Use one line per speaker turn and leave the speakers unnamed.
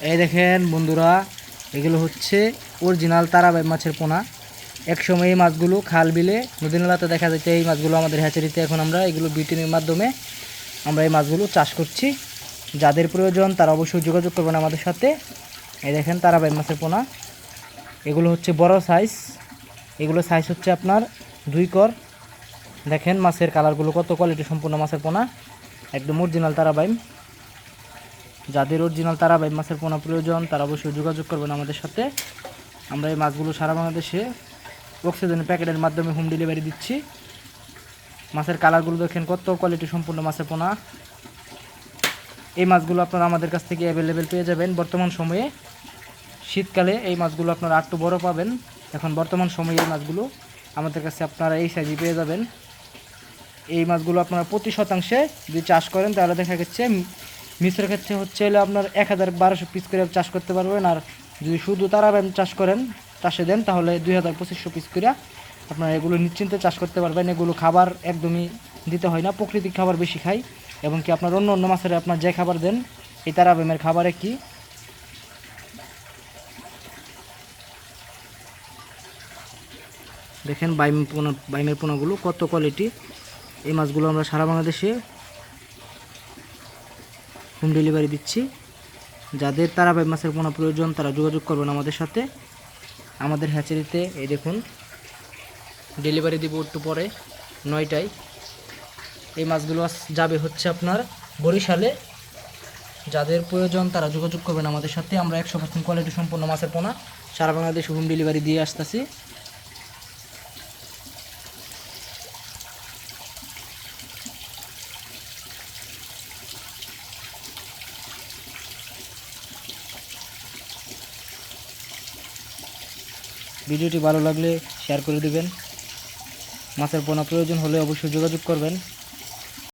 এই দেখেন বন্ধুরা, এগুলো হচ্ছে অরিজিনাল তারাবাই মাছের পোনা। একসময় এই মাছগুলো খাল বিলে নদী নালাতে দেখা যেত এই মাছগুলো আমাদের হ্যাচারিতে এখন আমরা এগুলো বিটিনের মাধ্যমে আমরা এই মাছগুলো চাষ করছি। যাদের প্রয়োজন তারা অবশ্যই যোগাযোগ করবেন আমাদের সাথে। এই দেখেন তারাবাই মাছের পোনা। এগুলো হচ্ছে বড় সাইজ এগুলো সাইজ হচ্ছে আপনার দুই কর। দেখেন মাছের কালারগুলো কত কোয়ালিটি সম্পূর্ণ মাছের পোনা। একদম অরিজিনাল তারাবাইম যাদের অরিজিনাল তারাবাইম মাছের পোনা প্রয়োজন, তারা অবশ্যই যোগাযোগ করবেন আমাদের সাথে। আমরা এই মাছগুলো সারা বাংলাদেশে অক্সিজেন প্যাকেটের মাধ্যমে হোম ডেলিভারি দিচ্ছি। মাছের কালারগুলো দেখেন কত কোয়ালিটি সম্পূর্ণ মাছের পোনা। এই মাছগুলো আপনারা আমাদের কাছ থেকে অ্যাভেলেবেল পেয়ে যাবেন। বর্তমান সময়ে, শীতকালে এই মাছগুলো আপনারা আটটু বড় পাবেন। এখন বর্তমান সময়ে এই মাছগুলো আমাদের কাছে আপনারা এই সাইজে পেয়ে যাবেন। এই মাছগুলো আপনারা প্রতি শতাংশে যদি চাষ করেন, তাহলে দেখা যাচ্ছে মিশ্রের ক্ষেত্রে হচ্ছে হলে আপনার এক হাজার বারোশো পিস করে চাষ করতে পারবেন। আর যদি শুধু তারা তারাবাইম চাষ করেন, চাষে দেন, তাহলে দুই হাজার পঁচিশশো পিস করে আপনারা এগুলো নিশ্চিন্তে চাষ করতে পারবেন। এগুলো খাবার একদমই দিতে হয় না প্রকৃতিক খাবার বেশি খাই এবং কি আপনার অন্য অন্য মাছের আপনার যে খাবার দেন, এই তারাবাইমের খাবারে কি? দেখেন বাইম পোনা, বাইমের পোনাগুলো কত কোয়ালিটি এই মাছগুলো আমরা সারা বাংলাদেশে হোম ডেলিভারি দিচ্ছি। যাদের তারা তারাবাই মাছের পোনা প্রয়োজন, তারা যোগাযোগ করবেন আমাদের সাথে। আমাদের হ্যাচারিতে, এই দেখুন, ডেলিভারি দিব একটু পরে, নয়টায়। এই মাছগুলো যাবে হচ্ছে আপনার বরিশালে। যাদের প্রয়োজন, তারা যোগাযোগ করবেন আমাদের সাথে। আমরা একশো পার্সেন্ট কোয়ালিটি সম্পন্ন মাছের পোনা সারা বাংলাদেশে হোম ডেলিভারি দিয়ে আসতেছি। ভিডিওটি ভালো লাগলে শেয়ার করে দিবেন। মাছের পোনা প্রয়োজন হলে অবশ্যই যোগাযোগ করবেন।